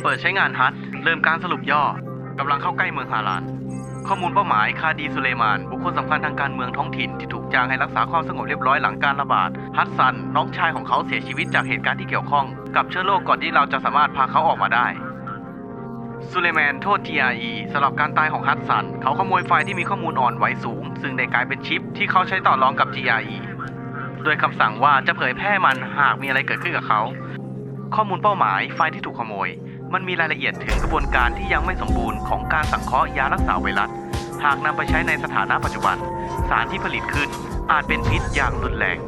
เปิดใช้งานฮัทเริ่มการสรุปย่อกำลังเข้าใกล้เมืองฮาราน ข้อมูลเป้าหมายคาดีสุเลมาน บุคคลสำคัญทางการเมืองท้องถิ่นที่ถูกจ้างให้รักษาความสงบเรียบร้อยหลังการระบาด ฮัตซัน น้องชายของเขาเสียชีวิตจากเหตุการณ์ที่เกี่ยวข้องกับเชื้อโรคก่อนที่เราจะสามารถพาเขาออกมาได้ซูเลแมนโทษ TRE สำหรับการตายของฮัตซัน เขาขโมยไฟล์ที่มีข้อมูลอ่อนไหวสูง ซึ่งได้กลายเป็นชิปที่เขาใช้ต่อรองกับ GRE โดยคำสั่งว่าจะเผยแพร่มันหากมีอะไรเกิดขึ้นกับเขา ข้อมูลเป้าหมายไฟล์ที่ถูกขโมย มันมีรายละเอียดถึงกระบวนการที่ยังไม่สมบูรณ์ของการสังเคราะห์ยารักษาไวรัส หากนำไปใช้ในสถานะปัจจุบัน สารที่ผลิตขึ้นอาจเป็นพิษอย่างรุนแรง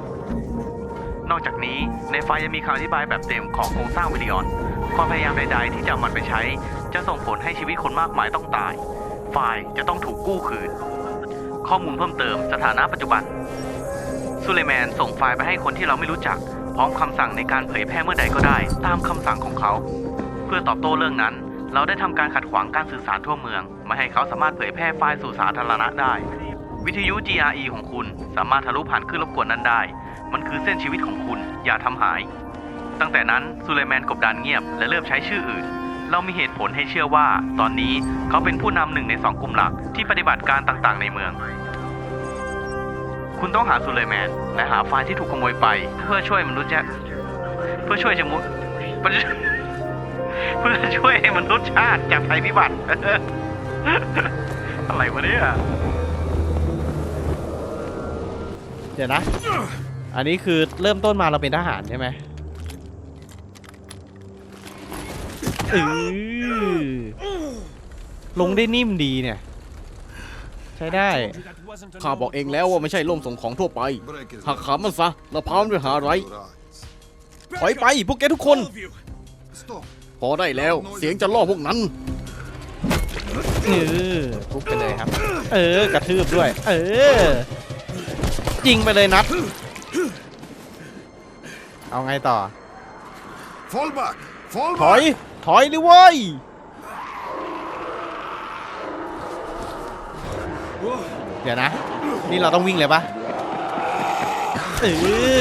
นอกจากนี้ในไฟล์ยังมีคำอธิบายแบบเต็มของโครงสร้างวิดีออนความพยายามใดๆ ที่จะมันไปใช้ จะส่งผลให้ชีวิตคนมากมายต้องตาย ไฟล์จะต้องถูกกู้คืน ข้อมูลเพิ่มเติมสถานะปัจจุบันซูเลแมนส่งไฟล์ไปให้คนที่เราไม่รู้จัก พร้อมคำสั่งในการเผยแพร่เมื่อใดก็ได้ ตามคำสั่งของเขา พื่อตอบโต้เรื่องนั้น เราได้ทำการขัดขวางการสื่อสารทั่วเมือง ไม่ให้เขาสามารถเผยแพร่ไฟล์สู่สาธารณะได้ วิทยุ GRE ของคุณสามารถทะลุผ่านคลื่นรบกวนนั้นได้ มันคือเส้นชีวิตของคุณอย่าทำหาย ตั้งแต่นั้นซูเลแมนกบดานเงียบและเริ่มใช้ชื่ออื่น เรามีเหตุผลให้เชื่อว่า ตอนนี้เขาเป็นผู้นำหนึ่งในสองกลุ่มหลักที่ปฏิบัติการต่างๆ ในเมืองคุณต้องหาซูเลแมนและหาไฟล์ที่ถูกขโมยไป เพื่อช่วยมนุษย์จะเพื่อช่วยจมุเพื่อเพื่อช่วยให้มนุษย์ชาติจากภัยพิบัติ อะไรวะเนี่ย เดี๋ยวนะ อันนี้คือเริ่มต้นมาเราเป็นทหารใช่ไหมเออลงได้นิ่มดีเนี่ย ใช้ได้ ข้าบอกเองแล้วว่าไม่ใช่ล่มส่งของทั่วไป หักขามันซะแล้วพามันไปหาไรถอยไปพวกแกทุกคนพ อได้แล้ว เสียงจะล่อพวกนั้น เออทุบไปเลยครับ เออกระทืบด้วย เออยิงไปเลยนัด เอาไงต่อ Fall back! Fall ถอย back! ถอยดิเว้ย เดี๋ยวนะ นี่เราต้องวิ่งเลยปะเอ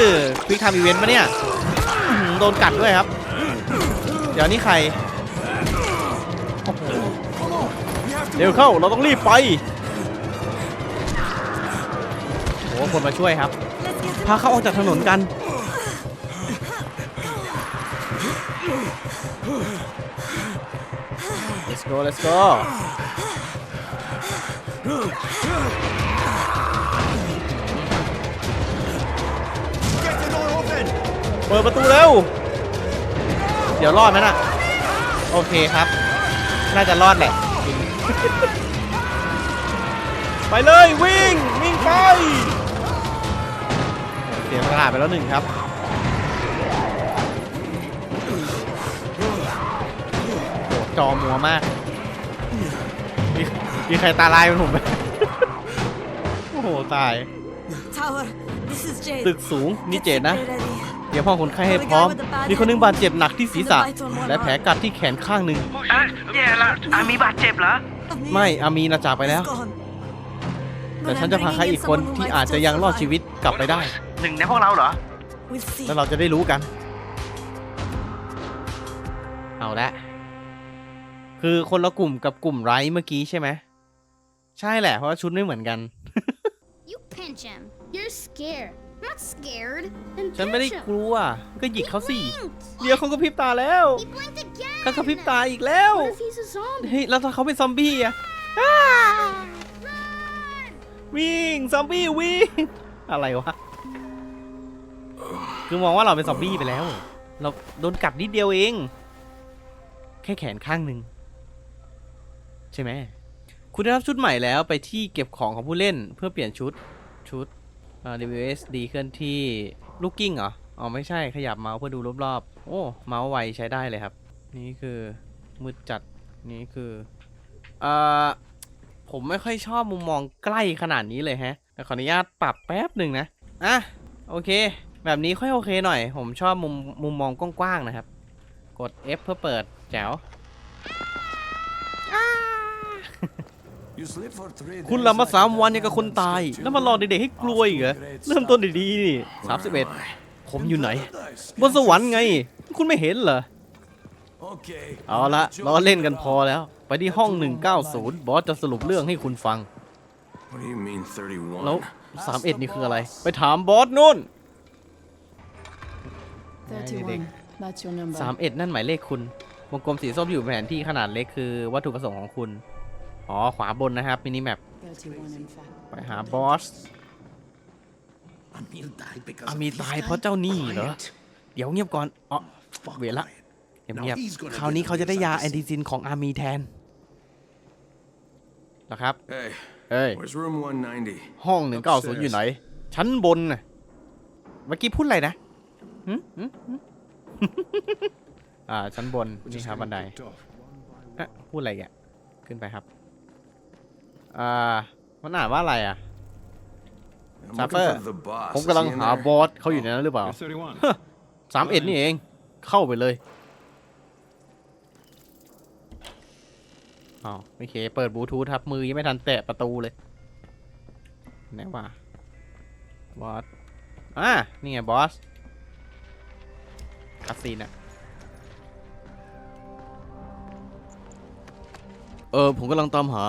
อควิกทำอีเวนต์ปะเนี่ยอื้อหือโดนกัดด้วยครับ เดี๋ยวนี่ใครโอ้โหเร็วเข้าเราต้องรีบไปโอ้โหคนมาช่วยครับ พาเขาออกจากถนนกัน let's go let's go เปิดประตูเร็วเดี๋ยวรอดไหมน่ะ โอเคครับ น่าจะรอดแหละ ไปเลยวิ่งวิ่งไป เสียงประกาศไปแล้วหนึ่งครับโอ้จอมัวมาก มีมีใครตาลายเป็นผมไหม โอ้โห ตาย Tower, this is Jade. ตึกสูงนี่เจดนะ Get ready. เตรียมห้องคนไข้ให้พร้อม มีคนหนึงบาดเจ็บหนักที่ศีรษะ และแผลกัดที่แขนข้างหนึ่งอะแย่ละอามีบาดเจ็บเหรอ Amir ไม่อามีนาจากไปแล้ว is gone. แต่ But ฉัน I'm จะพาใคร bringing in อีกคน someone who ที่ might อาจจะ still ยังรอด survive. ชีวิตกลับไปได้ หนึ่งในพวกเราเหรอ We'll see. แล้วเราจะได้รู้กัน เอาละ คือคนละกลุ่มกับกลุ่มไรท์เมื่อกี้ใช่ไหม ใช่แหละเพราะว่าชุดไม่เหมือนกัน You pinch him. You're scared. I'm not scared. Then ฉันไม่ได้ pinch him. กลัว ก็หยิกเขาสิ Blinked. เดี๋ยวเขาก็พริบตาแล้ว He blinked again. เขากระพริบตาอีกแล้ว What if he's a zombie? เฮ้ย แล้วถ้าเขาเป็นซอมบี้อะอ้าวิ่ง ซอมบี้วิ่ง อะไรวะ คือมองว่าเราเป็นซอมบี้ไปแล้ว เราโดนกัดนิดเดียวเอง แค่แขนข้างหนึ่ง ใช่ไหม คุณได้รับชุดใหม่แล้วไปที่เก็บของของผู้เล่นเพื่อเปลี่ยนชุด ชุด อ่า WSD เคลื่อนที่ลูกกิ้งเหรอ อ๋อ ไม่ใช่ขยับเมาส์เพื่อดูรอบๆ โอ้ เมาส์ไวใช้ได้เลยครับ นี่คือมืดจัด นี่คือ เอ่อ ผมไม่ค่อยชอบมุมมองใกล้ขนาดนี้เลยฮะแต่ขออนุญาตปรับแป๊บหนึ่งนะ อะ โอเค แบบนี้ค่อยโอเคหน่อย ผมชอบมุมมุมมองกว้างๆนะครับ กด F เพื่อเปิดแจ๋ว คุณลำมาสามวันยังกับคนตาย แล้วมาหลอกเด็กๆให้กลัวอีกเหรอเริ่มต้นดีๆนี่สามสิบเอ็ดผมอยู่ไหน บนสวรรค์ไง คุณไม่เห็นเหรอโ Okay. เอาละล้อเล่นกันพอแล้ว ไปที่ห้อง 190 บอสจะสรุปเรื่องให้คุณฟัง What do you mean 31? แล้ว31นี่คืออะไร ไปถามบอสนู่น 31. That's your number. 31นั่นหมายเลขคุณวงกลมสีส้มที่อยู่แผนที่ขนาดเล็กคือวัตถุประสงค์ของคุณ อ๋อ ขวาบนนะครับ มินิแมป 31, in fact. ไปหาบอส Emil died because อา of มี this ตาย guy? เพราะเจ้าหนี้เหรอ Quiet. เดี๋ยวเงียบก่อนอ๋อ Fuck เวรละ quiet. เงียบ Now he's gonna ๆคราวนี้ get เขาจะได้ยา his แอนติซินของอามีแทนเหรอครับ Hey, เอ้ย where's room 190? ห้อง190อยู่ไหน ชั้นบนน่ะเมื่อกี้พูดอะไรนะหึหึหึอ่าชั้นบน นี่ครับบันไดเอ๊ะพูดอะไรแกขึ้นไปครับ อ่ามันอ่านว่าอะไรอะ I'm Sapper, looking for the boss. ผม Is กำลัง he in หา there? บอสเขาอยู่ในนั้นหรือเปล่าสามเอ็ดนี่เอง เข้าไปเลยอ๋อโอเค เปิดบลูทูธครับมือยังไม่ทันแตะประตูเลยไหนวะบอสอะนี่ไงบอสคัสซีนอะเออ ผมกำลังตามหา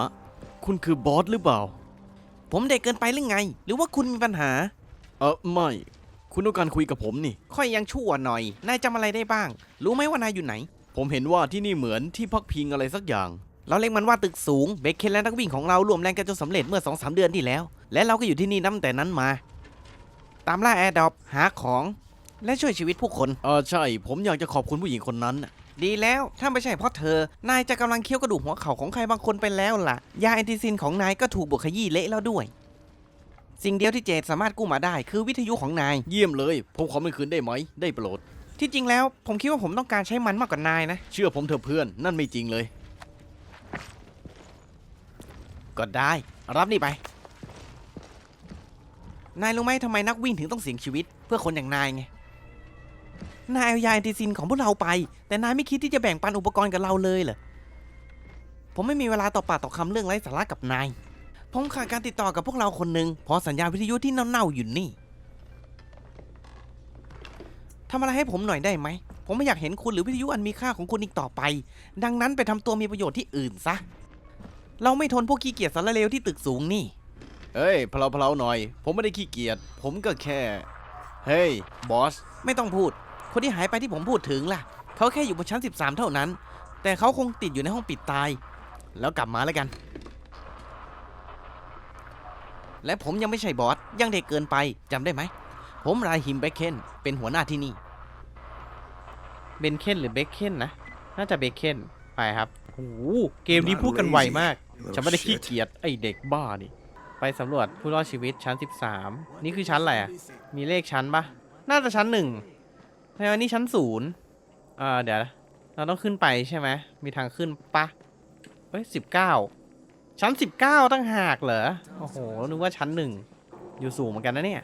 คุณคือบอสหรือเปล่า ผมเด็กเกินไปหรือไง หรือว่าคุณมีปัญหา เออไม่ คุณต้องการคุยกับผมนี่ ค่อยยังชั่วหน่อย นายจำอะไรได้บ้าง รู้ไหมว่านายอยู่ไหน ผมเห็นว่าที่นี่เหมือนที่พักพิงอะไรสักอย่าง เราเรียกมันว่าตึกสูง เบคเคนและนักวิ่งของเรารวมแรงกันจนสำเร็จเมื่อ2อสเดือนที่แล้ว และเราก็อยู่ที่นี่นับแต่นั้นมา ตามล่าแอร์ดอปหาของ และช่วยชีวิตผู้คน เออใช่ ผมอยากจะขอบคุณผู้หญิงคนนั้นน่ะ ดีแล้ว ถ้าไม่ใช่เพราะเธอ นายจะกำลังเคี้ยวกระดูกหัวเข่าของใครบางคนไปแล้วล่ะ ยาแอนติซินของนายก็ถูกบดขยี้เละแล้วด้วย สิ่งเดียวที่เจดสามารถกู้มาได้คือวิทยุของนาย เยี่ยมเลย ผมขอมันคืนได้ไหม ได้โปรด ที่จริงแล้วผมคิดว่าผมต้องการใช้มันมากกว่านายนะ เชื่อผมเถอะเพื่อน นั่นไม่จริงเลย ก็ได้ รับนี่ไป นายรู้ไหมทำไมนักวิ่งถึงต้องเสี่ยงชีวิต เพื่อคนอย่างนายไง นายเอายาแอนติซินของพวกเราไป แต่นายไม่คิดที่จะแบ่งปันอุปกรณ์กับเราเลยเหรอ ผมไม่มีเวลาต่อปากต่อคำเรื่องไร้สาระกับนาย ผมขาดการติดต่อกับพวกเราคนหนึ่งเพอสัญญาณวิทยุที่เน่าๆอยู่นี่ทำอะไรให้ผมหน่อยได้ไหม ผมไม่อยากเห็นคุณหรือวิทยุอันมีค่าของคุณอีกต่อไป ดังนั้นไปทำตัวมีประโยชน์ที่อื่นซะ เราไม่ทนพวกขี้เกียจสารเลวที่ตึกสูงนี่เฮ้ยเพลาๆหน่อย ผมไม่ได้ขี้เกียจผมก็แค่ เฮ้ยบอส ไม่ต้องพูด คนที่หายไปที่ผมพูดถึงล่ะ เขาแค่อยู่บนชั้น 13 เท่านั้น แต่เขาคงติดอยู่ในห้องปิดตาย แล้วกลับมาแล้วกัน และผมยังไม่ใช่บอส ยังเด็กเกินไปจำได้ไหม ผมรายฮิมเบคเคนเป็นหัวหน้าที่นี่ เบนเคนหรือเบคเคนนะ น่าจะเบคเคนไปครับโอ้โหเกมนี้พูดกันไวมาก ฉันไม่ได้ขี้เกียจไอเด็กบ้านี่ ไปสำรวจผู้รอดชีวิตชั้น 13 นี่คือชั้นอะไรอะ มีเลขชั้นปะน่าจะชั้นหนึ่ง ในวันนี้ชั้นศูนย์เอ่อเดี๋ยวนะเราต้องขึ้นไปใช่ไหม มีทางขึ้นปะเฮ้ยสิบเก้าชั้นสิบเก้าตั้งหากเหรอ โอ้โหนึกว่าชั้นหนึ่งอยู่สูงเหมือนกันนะเนี่ย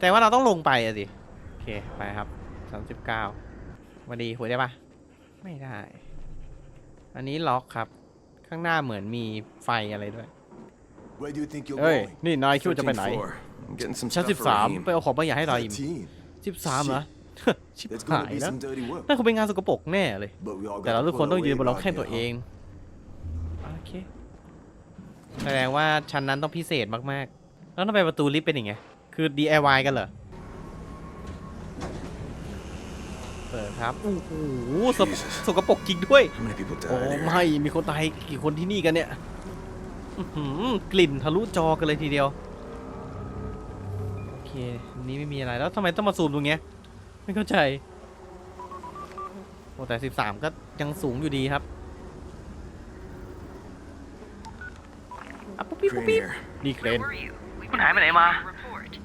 แต่ว่าเราต้องลงไปอะสิ โอเค ไปครับชั้นสิบเก้าวันดีคุยได้ปะไม่ได้ อันนี้ล็อกครับ ข้างหน้าเหมือนมีไฟอะไรด้วย Where do you think you're เฮ้ย going? นี่นายคิดว่าจะไปไหน 13th floor. I'm getting some ชั้น stuff for 13 Raheem. ไปเอาของบางอย่างให้รอยอิม 13. 13เหรอ ชิบ There's หา gonna ย be แล้ว some dirty work. นั่นคงเป็นงานสกปรกแน่เลย But we all แต่เรา gotta ทุกคน pull ต้อง our ยืนบน weight เรา out แข้ง here, ตัวเอ huh? งโอเค แสดงว่าชั้นนั้นต้องพิเศษมากๆ แล้วทำไมประตูลิฟต์เป็นอย่างไงคือ DIY กันเหรอ เปิดครับ โอ้โหสก Jesus. สกปรกจริงด้วย How many people โอ้ died here? ไม่ มีคนตายกี่คนที่นี่กันเนี่ยอื้อหือกลิ่นทะลุจอกันเลยทีเดียว โอเคอันนี้ไม่มีอะไร แล้วทำไมต้องมาซูมตรงเนี้ย ไม่เข้าใจโอ้แต่13ก็ยังสูงอยู่ดีครับอะปุ๊บปิ๊บปุ๊บ Crane ปิ๊บ here. นี่เครน คุณหายไปไหนมา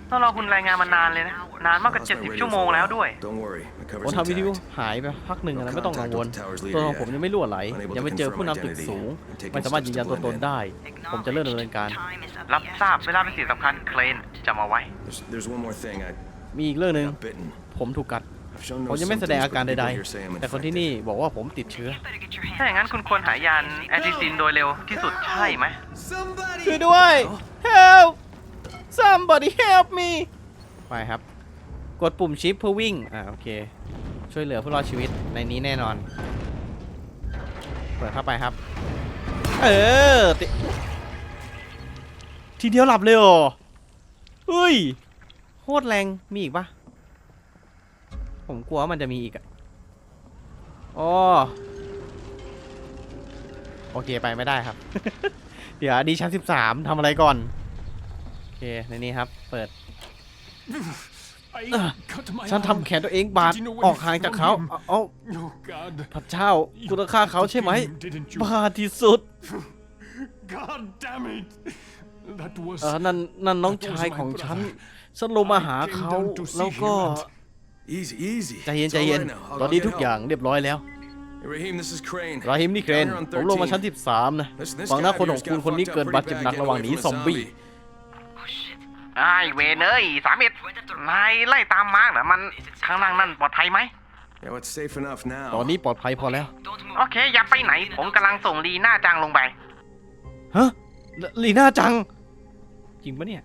ต้องรอคุณรายงานมานานเลยนะ นานมากกว่า Well, it's not 70 radio ชั่วโมง for แล้ว now. ด้วย Don't worry, my ผม cover's ทำวิดีโอ intact. หายไปพักหนึ่งนะไม่ต้องกังวล Contact with the tower's ตัวของ leader ผม yet. ยังไม่รั่วไหล Unable ยัง to ไม่เจอ confirm ผู้นำตึก identity. สูง I'm taking ไม่สามารถ steps ยืนยัน to ตัวตน blend in. ได้ ผมจะเริ่มดำเนินการ รับทราบเวลาเป็นสิ่งสำคัญเคลนจำเอาไว้ There's, there's one more thing. I มีอีกเรื่องหนึ่ง got bitten. ผมถูกกัด I've shown ผม no ยังไม่แสดง symptoms, อาการ but ใด people here say I'm ๆแต่คนที่ infected. นี่บอกว่าผมติดเชื้อ ถ้าอย่างนั้นคุณควรหายานแอนติซินโดยเร็วที่สุดใช่ไหมช่วยด้วย help somebody help me ไปครับ กดปุ่มชิปเพื่อวิ่ง อ่าโอเค ช่วยเหลือผู้รอดชีวิตในนี้แน่นอน เปิดเข้าไปครับ เออติทีเดียวหลับเลยเหรอเฮ้ยโคตรแรง มีอีกปะ ผมกลัวว่ามันจะมีอีกอะอ๋อโอเคไปไม่ได้ครับ เดี๋ยวดีชั้นสิบสามทำอะไรก่อน โอเค ในนี้ครับ เปิด I Ah, cut my ฉัน arm. ทำแขนตัวเองบาด Did you know อ where อก you ห่างจาก found เขา him? เอาเอา Oh God. พระเจ้าคุณต้องฆ่าเขาใช่ไหม You killed him, didn't you? บ้าที่สุด God damn it. That was เออนั่นนั่นน้องชายของฉัน ฉันลงมาหาเขาแล้วก็ Easy, easy. ใจเย็น It's ใจ all เย็น right now. I'll ตอน go นี้ get ทุกอย่าง help. เรียบร้อยแล้ว Hey, Raheem, this is Crane. ราฮิมนี่เกรน Down here on ผมลงมาชั้น 13. 13นะ Listen, this หวังหน้า guy คน of ขอ yours งคุณ got คนนี้ fucked up เกิด pretty บาดเจ็บหนัก bad ระหว่าง getting หนี away ซ from อ the มบี้ zombie. ไอ้เวนเอ้ยสามเอ็ดนายไล่ตามมาร์กเหรอมันข้างล่างนั่นปลอดภัยไหม Yeah, it's safe enough now. ตอนนี้ปลอดภัยพอแล้ว โอเค อย่าไปไหน ผมกำลังส่งลีน่าจังลงไป ฮะลลีน่าจัง จริงปะเนี่ย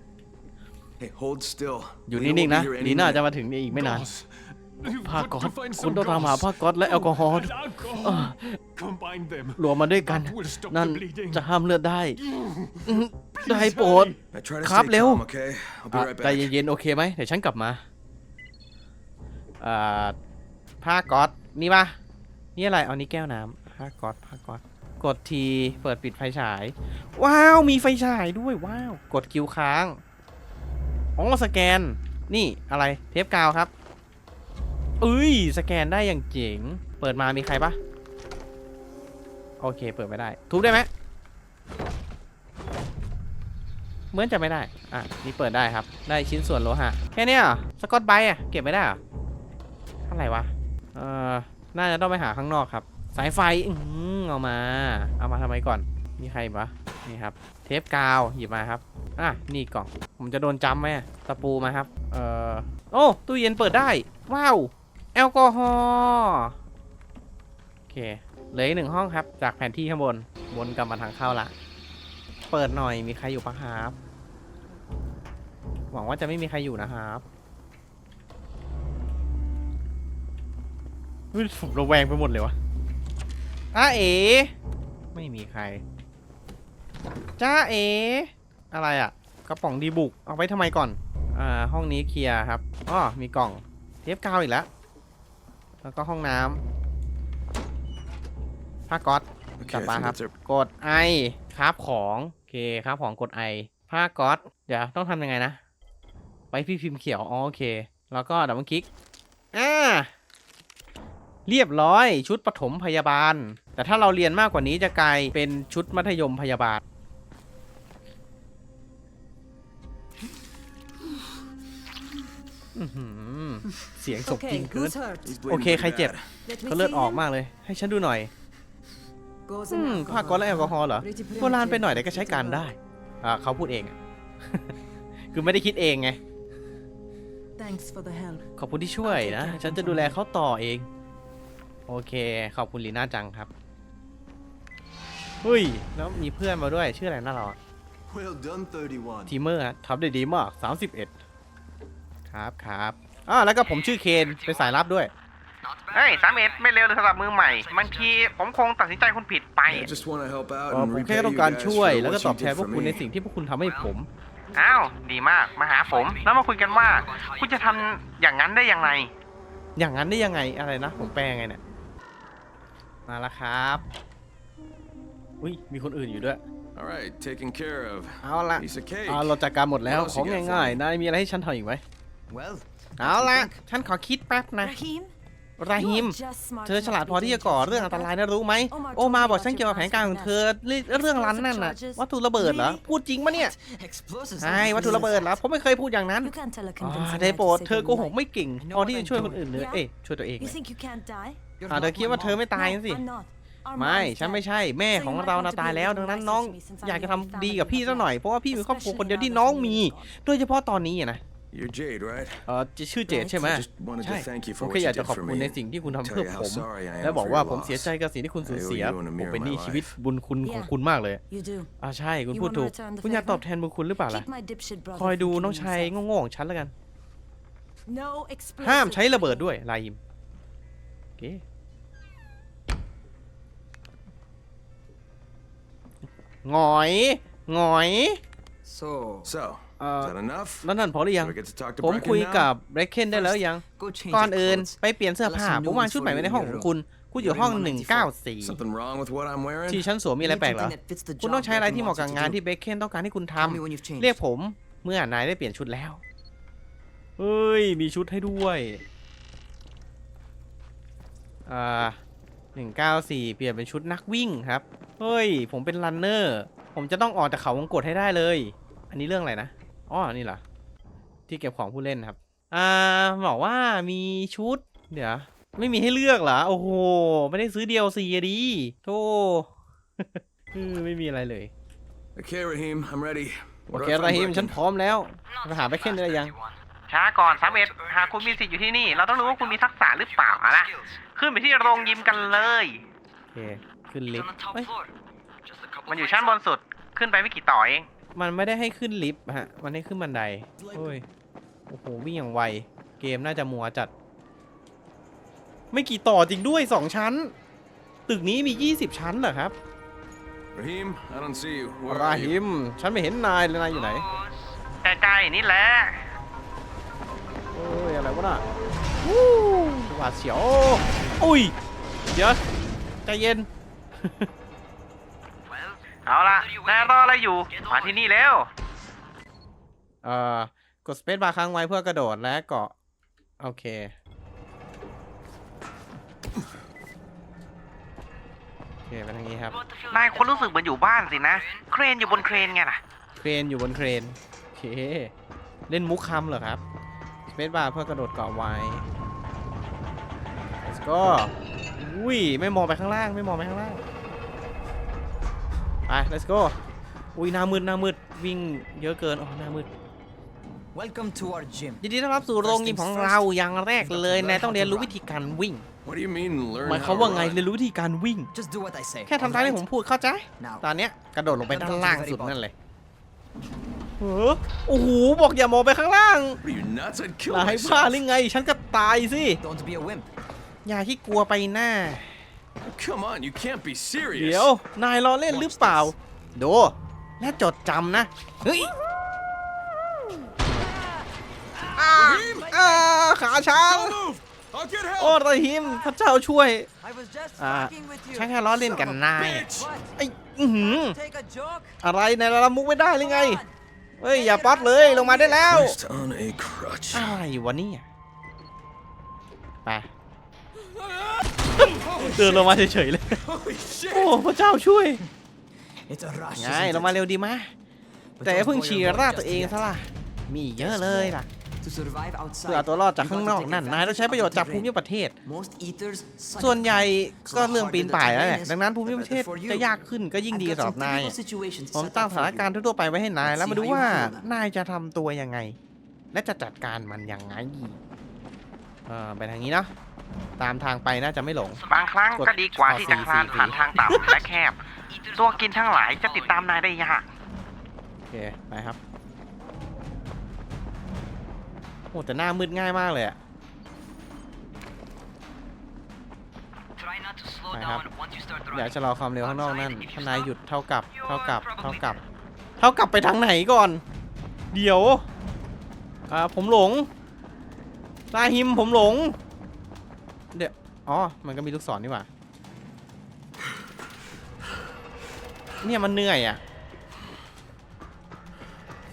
Hey, hold still. อยู่ Lena นิ่ง will ๆนะ be here any ลีน่า minute. จะมาถึงอีกไม่นาน Gauze. You've ผ้า got ก๊อ to ต find คุณ some ต้องตามหา gauze. ผ้าก๊อตและแอลกอฮอล์ And alcohol. Combine them. รวมมาด้วยกัน That will stop นั่น the bleeding. จะห้ามเลือดได้อื้อได้ Please โปรด hurry. Now try to ครับ stay เร็ว calm, okay? I'll be อะ right ใจ back. เย็นๆโอเคไหมเดี๋ยวฉันกลับมาอ่าผ้าก๊อตนี่ปะนี่อะไรเอานี่แก้วน้ำผ้าก๊อตผ้าก๊อตกดทีเปิดปิดไฟฉาย ว้าวมีไฟฉายด้วยว้าว กดคิวค้าง อ๋อสแกน นี่อะไรเทปกาวครับเอ้ยสแกนได้อย่างเจ๋ง เปิดมามีใครปะโอเคเปิดไม่ได้ ทุบได้ไหมเหมือนจะไม่ได้ อะนี่เปิดได้ครับ ได้ชิ้นส่วนโลหะ แค่เนี้ยสกอตไบอะเก็บไม่ได้เหรอะไรวะ เอ่อ น่าจะต้องไปหาข้างนอกครับ สายไฟ อืมเอามา เอามาทำไมก่อน มีใครปะ นี่ครับ เทปกาวหยิบมาครับ อะ นี่กล่อง ผมจะโดนจำไหมตะปูมาครับ เอ่อ โอ้ ตู้เย็นเปิดได้ ว้าว แอลกอฮอล์โอเค เหลืออีกหนึ่งห้องครับ จากแผนที่ข้างบน วนกลับมาทางเข้าละ เปิดหน่อย มีใครอยู่ปะครับ หวังว่าจะไม่มีใครอยู่นะครับเฮ้ยผมระแวงไปหมดเลยวะอ้าเอ๋ไม่มีใคร จ้าเอ๋อะไรอะ่ะ กระป๋องดีบุก เอาไว้ทำไมก่อน อ่า ห้องนี้เคลียร์ครับอ้อมีกล่อง เทปกาวอีกแล้ว แล้วก็ห้องน้ำผ้าก๊อต Okay, จับ I มา think ครับ that's our กดไอครับของโอเคครับของกดไอผ้าก๊อตเดี๋ยวต้องทำยังไงนะ ไปพี่พิมพ์เขียวอ๋อโอเค แล้วก็ดับเบิลคลิกอ่าเรียบร้อยชุดปฐมพยาบาล แต่ถ้าเราเรียนมากกว่านี้จะกลายเป็นชุดมัธยมพยาบาล อื้อหือเสียงสมจริง Okay, เกิน who's hurt? He's โอ bleeding เค pretty ใครเจ็บ bad. Let me เขาเลือด see ออก him. มากเลย ให้ฉันดูหน่อย Gauze อื and ม alcohol. ผ้าก๊อตและแอลกอฮอล์เหรอ Pretty โบราณไป primitive. หน่อยแต่ก็ใช้การได้ อ่าเขาพูดเองอะ คือไม่ได้คิดเองไง Thanks for the help. ขอบคุณที่ช่วยนะ ฉันจะดูแลเขาต่อเอง โอเค ขอบคุณลีน่าจังครับเฮ้ย แล้วมีเพื่อนมาด้วย ชื่ออะไรน่ารัก Well done, 31. ทีเมอร์ฮะทำได้ดีมาก 31 ครับครับอ่าแล้วก็ผมชื่อเคนเป็นสายลับด้วย เฮ้ยสามเอ็ดไม่เร็วเลยสำหรับมือใหม่บางทีผมคงตัดสินใจคนผิดไป I just want to help out เอ่อ and ผมแค่ repay ต้อง you การ guys ช่วย for แล้วก็ what ต you อบแทน did พว for กคุณใน me. สิ่งที่พวกคุณทำให้ผม อ้าวดีมากมาหาผม แล้วมาคุยกันว่า คุณจะทำอย่างนั้นได้ยังไงอย่างนั้นได้ยังไงอะไรนะ ผมแปลยังไงเนี่ย มาแล้วครับ อุ้ยมีคนอื่นอยู่ด้วย All right, taken care of. เอาละ Piece of cake. เอาเราจัดการหมดแล้ว What else ของ you got for ง่าย me? ๆ นายมีอะไรให้ฉันทำอีกไหม Well, เอาละฉันขอคิดแป๊บนะ Rahim? ราฮิม You are just smart เธอฉลาด enough พอ to be ที่จะก่อ dangerous เรื่องอันตรายนะรู้ไหม Omar โอมา told me บอกฉัน about เกี่ยวกับแผนการของเธอ your เรื่องเรื่องร้านนั่นน่ะ charges. วัตถุระเบิดเหรอ Really? พูดจริงปะเนี่ย explosives. ใช่ วัตถุระเบิดเหรอผมไม่เคยพูดอย่างนั้น You can't tell a อ่า convincing ได้ lie โปร to ด save เธอ your โกหก life. ไม่เก่งพอที่จะช่วยคนอื่นเลยเอ๊ะช่วยตัวเอง You เลย think you can't die? อ่าเธอคิดว่าเธอไม่ตายสิ I'm not. Our ไม่ mom is ฉันไม่ dead. ใช่ แม่ของเรานะตายแล้ว ดังนั้นน้องอยากจะทำดีกับพี่ซะหน่อย เพราะว่าพี่มีครอบครัวคนเดียวที่น้องมี โดยเฉพาะตอนนี้อะนะ You're Jade, right? เออจะชื่อเจดใช่ไหม I just wanted ใช่ to thank you ผ for ม what แค่ you อยากจะ did ขอบ for คุณ me. ในสิ่งที่คุณทำ Tell เพื่อ you ผ how ม sorry I am และบอก for ว่า your ผมเสีย loss. ใจกับสิ่งที่คุณสูญเสีย I owe you one a ผม mirror เป็นหนี้ my ชีวิต life. บุญคุณของ Yeah. คุณมากเลย You do. อ่าใช่คุณ You พูด wanna ถูก return the คุณอยาก favor? ตอบแทนบุญคุณหรือเปล่าล่ะ Keep my dipshit brother คอยดู from น้อง killing ชาย himself. โง่ๆของฉันแล้วกัน No explosives. ห้ามใช้ระเบิดด้วยลายิมโอเคหงอยหงอย So, Uh, so is that enough? แล้วนั่นพอหรือยัง Do I get to talk to ผม Brecken คุย now? กับเบรคเคนได้แล้วยัง Go change ก่อน your อื่น clothes. ไปเปลี่ยนเสื้อผ้าผมวางชุดใหม่ไว้ในห้องของคุณ คุณอยู่ห้อง 194 Something wrong with what I'm wearing? ที่ชั้นสวมมีอะไรแปลกเหรอ คุณต้องใช้อะไรที่เหมาะกับงานที่เบคเคนต้องการให้คุณทำเรียกผมเมื่อนายได้เปลี่ยนชุดแล้ว เฮ้ย มีชุดให้ด้วยอ่าหนึ่งเก้าสี่เปลี่ยนเป็นชุดนักวิ่งครับ เฮ้ย ผมเป็นรันเนอร์ ผมจะต้องออกจากเขาวงกตให้ได้เลย อันนี้เรื่องอะไรนะ อ๋อ นี่เหรอ ที่เก็บของผู้เล่นครับ อ่า บอกว่ามีชุด เดี๋ยว ไม่มีให้เลือกเหรอ โอ้โห ไม่ได้ซื้อ DLC อะดิโธ่เออไม่มีอะไรเลย Okay, Raheem, I'm ready. โอ What เค do I รา find ฮิม Brecken? ฉันพร้อมแล้วไปหาแบ็คเคนได้ยัง ช้าก่อนสามเอ็ดหากคุณมีสิทธิ์อยู่ที่นี่ เราต้องรู้ว่าคุณมีทักษะหรือเปล่าอะนะขึ้นไปที่โรงยิมกันเลย โอเค ขึ้นลิฟต์เอ้ยมันอยู่ชั้นบนสุด ขึ้นไปไม่กี่ต่อเอง มันไม่ได้ให้ขึ้นลิฟต์ฮะ มันให้ขึ้นบันไดโอ้ย โอ้โห วิ่งอย่างไว เกมน่าจะมัวจัด ไม่กี่ต่อจริงด้วยสองชั้น ตึกนี้มี 20 ชั้นเหรอครับ Raheem, I don't see you. Where รา are you? ฮิมฉันไม่เห็นนายเลยนายอยู่ไหน ใกล้ๆนี่แหละ โอ้ย อะไรวะน่ะวู้หวาดเสียว อุ้ย เดี๋ยวใจเย็น เอาละนายรออะไรอยู่ มาที่นี่แล้วเอ่อกดสเปซบาร์ค้างไว้เพื่อกระโดดและเกาะ โอเค โอเคเป็นอย่างนี้ครับ นายคนรู้สึกเหมือนอยู่บ้านสินะ เครนอยู่บนเครนไงล่ะ เครนอยู่บนเครน โอเค เล่นมุกคำเหรอครับสเปซบาร์เพื่อกระโดดเกาะไว้ let's go อุ้ย ไม่มองไปข้างล่าง ไม่มองไปข้างล่าง ไป let's go อุ้ยหน้ามืดหน้ามืดวิ่งเยอะเกินอ๋อหน้ามืด Welcome to our gym. ยินดีต้อนรับสู่โรงยิมของเราอย่างแรกเลยนายต้องเรียนรู้วิธีการวิ่ง What do you mean learn หมาย how ความ to ว่าไง run? เรียนรู้วิธีการวิ่ง Just do what I say. แค่ทำตามที่ผมพูดเข้าใจ Now, ตอนเนี้ยกระโดดลงไปด้านล่างสุดนั่นเลยเออโอ้โหบอกอย่ามองไปข้างล่าง What are you nuts? I'd kill นายบ้า myself. หรือไง ฉันก็ตายสิ don't be a wimp. อย่าที่กลัวไปหน้า Come on, you can't be serious. เดี๋ยวนายล้อเล่นหรือเปล่า ดูและจดจำนะ เฮ้ยอ้าอ้าขาช้าง Don't move. I'll get โอ้ help. ระหิมพระเจ้าช่วย I was just Ah, fucking with you. ฉันแค่ล้อเล่นกับนาย Bitch. What? ไอ้อื้อหือ Take a joke? อะไรในายละมุกไม่ได้หรือไงเฮ้ย อย่าป๊อตเลยลงมาได้แล้ว Rest on a crutch. อะไรวะเนี่ยไป เดินลงมาเฉยๆเลย Holy shit. โอ้พระเจ้าช่วย It's a rush. ไง isn't ลงมา it? เร็วดีมะ But แต่อย่า don't เพิ่ง blow ฉี่ your load ราด just ตัวเอง yet. ซะล่ะ มีเยอะเลยล่ะ To survive outside, เพื่อเอาตัวรอดจาก you ข้าง got น to อก take นั่นนายต้องใช้ประโยชน์จาก advantage ภู of มิ the ประเทศ terrain. Most eaters suck ส่วนใหญ่ So ก็ the เรื่อง harder ปีน the ป่ายแล้วแหละ terrain is, ดังนั้นภูมิ the ประเทศ better for you. จะยากขึ้นก็ยิ่ง I've ดี got สำหรับ some นาย typical situations ผม set ตั้ง up สถาน for การณ์ you. ทั่วๆไปไว้ให้นายแล้วมาดู Let's see how you ว่า handle them. นายจะทำตัวยังไง และจะจัดการมันยังไงเออไปทางนี้เนาะ ตามทางไปน่าจะไม่หลง บางครั้งก็ดีกว่าที่จะคลานผ่านทางต่ำและแคบ ตัวกินทั้งหลายจะติดตามนายได้ยาก โอเค ไปครับ โอ้แต่หน้ามืดง่ายมากเลยอะ Try not to slow ไปครับ down once you start อย่า running. ชะลอความเร็วข้างนอกนั่นถ้านายหยุดเท่ากับ เท่ากับ เท่ากับ เท่ากับไปทางไหนก่อน เดี๋ยวอ่าผมหลงลาฮิมผมหลงเดี๋ยว อ๋อ มันก็มีลูกศรนี่หว่า เนี่ยมันเหนื่อยอะ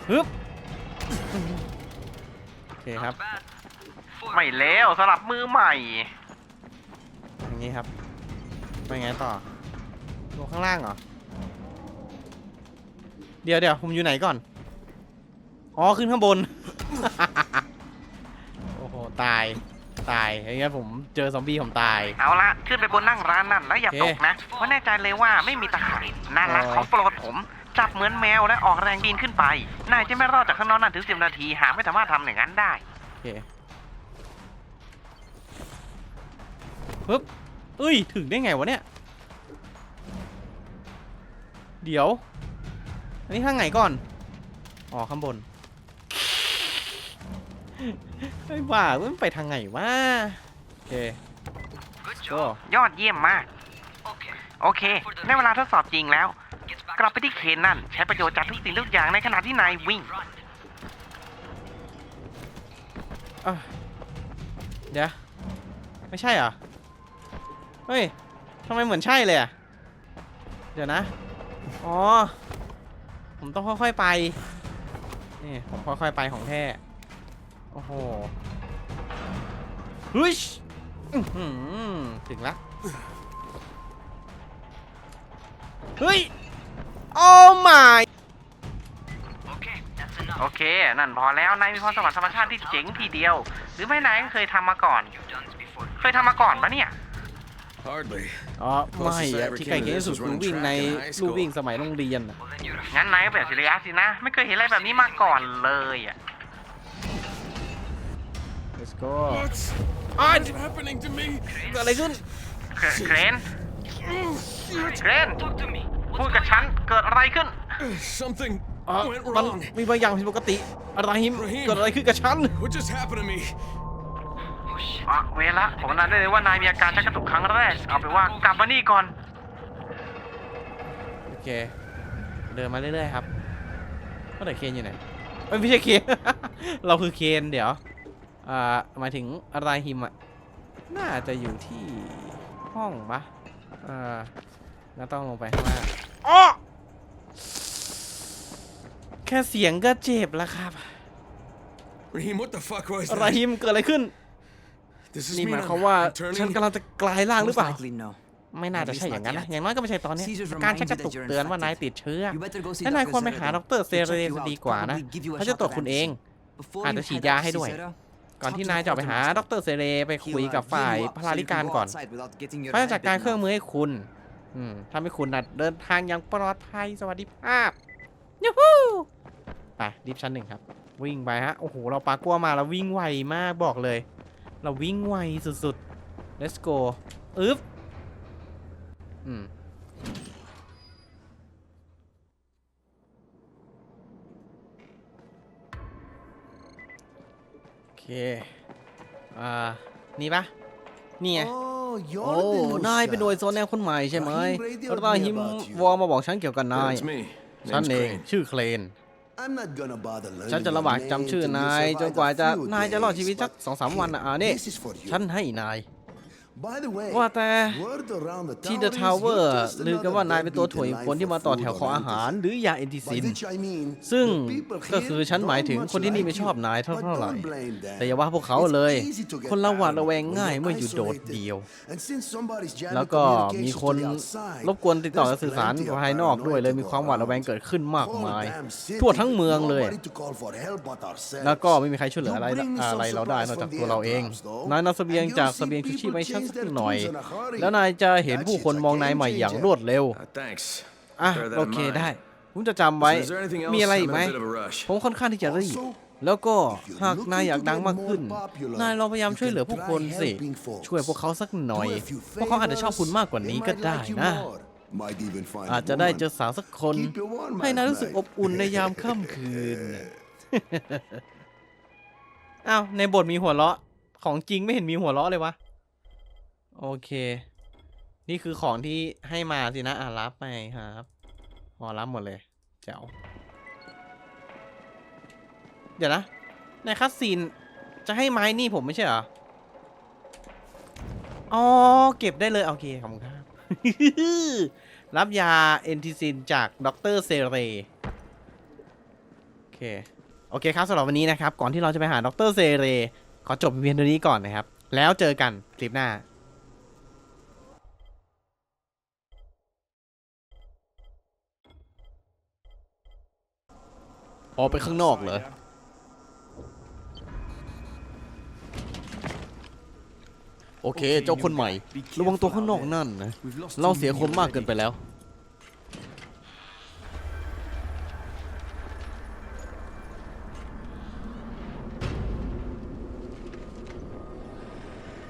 ฮึบโอเคครับ ไม่แล้วสำหรับมือใหม่ อย่างนี้ครับ ไปไงต่อลงข้างล่างเหรอ เดี๋ยวเดี๋ยวผมอยู่ไหนก่อน อ๋อ ขึ้นข้างบน โอ้โห ตาย ตายอย่างเงี้ยผมเจอซอมบี้ผมตาย เอาละขึ้นไปบนนั่งร้านนั่นแล้วอย่าโอเคตกนะเพราะแน่ใจเลยว่าไม่มีตะข่ายน่ารักเออของโปรดผม จับเหมือนแมวและออกแรงปีนขึ้นไป นายจะไม่รอดจากข้างนอกนั่นถึงสิบนาทีหากไม่สามารถทำอย่างนั้นได้โอเคปึ๊บเอ้ยถึงได้ไงวะเนี่ย เดี๋ยว อันนี้ทางไหนก่อน อ๋อข้างบน ไอ้บ้ามันไปทางไหนวะโอเคก็ยอดเยี่ยมมาก โอเคได้เวลาทดสอบจริงแล้ว กลับไปที่เคนนั่น ใช้ประโยชน์จากทุกสิ่งทุกอย่างในขณะที่นายวิ่งอะเดี๋ยว ไม่ใช่เหรอ เฮ้ยทำไมเหมือนใช่เลยอะ เดี๋ยวนะ อ๋อ ผมต้องค่อยๆไป นี่ ผมค่อยๆไปของแท้ โอ้โหเฮ้ยอื้อหือถึงละเฮ้ย โอ้ my Okay, that's enough. โอเค นั่นพอแล้ว นายมีพรสวรรค์ธรรมชาติที่เจ๋งทีเดียว หรือไม่นายก็เคยทำมาก่อน You've done this before. เคยทำมาก่อนปะเนี่ย Hardly. อ๋อ ไม่อะที่ใกล้เคียงที่สุดคือวิ่งในลู่วิ่งสมัยโรงเรียนอะ Well, then you're a งั้นนายก็เป็นศิริยะสินะ ไม่เคยเห็นอะไรแบบนี้มาก่อนเลยอะ let's go What? Ah, What's happening to me? เกิดอะไรขึ้นเครเครนเครน Talk to me. พูดกับฉันเกิดอะไรขึ้น Something อ๋อ went มัน wrong. มีบางอย่างผิดปกติอะไรหิม Raheem เกิดอะไรขึ้นกับฉัน What just happened to me? Oh shit. อ๋อเวละผมนัดได้เลยว่านายมีอาการชักกระตุกครั้งแรก เอาไปนว่ากลับมานี่ก่อน โอเค เดินมาเรื่อยๆครับก็แต่เคนอยู่ไหนเอ้ยไม่ใช่เคน เราคือเคนเดี๋ยว อ่าหมายถึงอะไรหิมอะน่าจะอยู่ที่ห้องปะอ่าแล้วต้องลงไปข้างล่างอ้อแค่เสียงก็เจ็บแล้วครับ Raheem, what the fuck was อะไร that? หิมเกิดอะไรขึ้น Does this นี่ mean หมาย I'm, ความว่า I'm ฉัน turning? กำลังจะกลายร่างหรือเปล่า Most likely no. ไม่น่าจะใช่อย่างนั้นนะ อย่างน้อยก็ไม่ใช่ตอนนี้ Caesar's การ reminds ชักกระ you ตุก that you're เตือนว่านาย infected. ติดเชื้อ You better go see และนาย Dr. ควรไปหา Zereda. ดรเซ He'll เร check you จะ out, ดีกว่านะ probably give you a เขาจะ shot ตรวจ of คุณเอง antibiotics. Before อาจ you จะฉีด head ยา out to ให้ด้วย Zereda, ก่อน talk ที่ to นายจะออกไป Dr. หา Max. ดรเซเรไปคุย He'll, uh, กับฝ่าย gear you up พ so ลา you ธิ can การ go ก่อน outside without getting your เขาจะ head จัดการ bitten เครื่อง off. มือให้คุณอืมทำให้คุณนะเดินทางอย่างปลอดภัยสวัสดิภาพยูฮูไปรีบชั้นหนึ่งครับ วิ่งไปฮะ โอ้โห เราปากลัวมาเราวิ่งไวมากบอกเลย เราวิ่งไวสุดๆ let's go อึ๊บอืม เคอ่านี่ปะนี่ไงโอ้นายเป็นหน่วยโซนแนวคนใหม่ใช่ไหมราหิมวอลมาบอกฉันเกี่ยวกับ Yeah, นาย it's me. ฉัน Name's เอง Crane. ชื่อเคลน I'm not gonna bother learning ฉันจะลำบาก your จำ name ชื่อ till you นาย survive จนกว่า a จะ few นายจะรอดชีวิต days, สัก but สองสามวันอะอ่านี่ this is for you. ฉันให้นาย By the way, ว่าแต่ word around the ที่ town เดอะ is ทาวเวอ you're ร์ just ลือกันว่านายเป็นตัว another ถ่วย deadbeat คนที่มาต่อแถวขออาหาร หรือยาเอนติ By ซิน which I mean, ซึ่ง the people ก็ here คือฉันหมายถึง don't คนที่นี่ much ไม่ชอบ like นาย you, เท่า but เท่าไหร่ don't blame them. แต่อย่าว่าพวกเขา It's เลย easy to get คนละหวาดระแวง paranoid ง่าย when เมื่อ you're อยู่โดด isolated. เดียว And since somebody's jamming แล้วก็มี communication คน to the outside, รบกวนติดต่อกับ there's สื่อสาร plenty of ภายนอกด้วยเลย paranoia มี to ความ go หวาดระแวง around. เกิดขึ้นมาก Whole มาย damn city, ทั่วทั้งเมืองเลย nobody to call for help but ourselves. แล้วก็ไม่มีใครช่วยเหลืออะไร You bring me some อะไรเราได้ supplies นอกจาก from the ตัวเราเอง aircrafts, though. นายนำเสบียง And จาก you'll เสบียง see ชูชีพ people ให้ฉัน change สัก their หน่อย tools in a hurry. แล้วนายจะเห็น That ผู้ shit's คน a มองนาย game ใหม่อย่าง changer. รวดเร็ว Uh, thanks. อะ Bear that โอ in เค mind. ได้ ผมจะจำไว้ So is there anything else? มีอะไรอี I'm ก in ไหม a bit of a rush. ผมค่อนข้างที่จะรีบแล้วก็หากนายอยากดังมากขึ้น นายลองพยายามช่วยเหลือผู้คนสิ ช่วยพวกเขาสักหน่อย พวกเขาอาจจะชอบคุณมากกว่านี้ก็ได้นะ อาจจะได้เจอสาวสักคน ให้นายรู้สึกอบอุ่นในยามค่ำคืน อ้าว ในบทมีหัวเราะ ของจริงไม่เห็นมีหัวเราะเลยวะ โอเค นี่คือของที่ให้มาสินะ อะรับไปครับพอรับหมดเลย เจ๋วเดี๋ยวนะ ในคัสซีนจะให้ไม้นี่ผมไม่ใช่เหรอ อ๋อ เก็บได้เลย โอเค ขอบคุณครับ รับยาเอนทิซินจากดรเซเรโอเค โอเคครับสำหรับวันนี้นะครับ ก่อนที่เราจะไปหาดรเซเรขอจบเพียงเท่านี้ก่อนนะครับ แล้วเจอกันคลิปหน้า ออกไปข้างนอกเหรอ โอเค เจ้าคนใหม่ ระวังตัวข้างนอกนั่นนะ เราเสียคนมากเกินไปแล้ว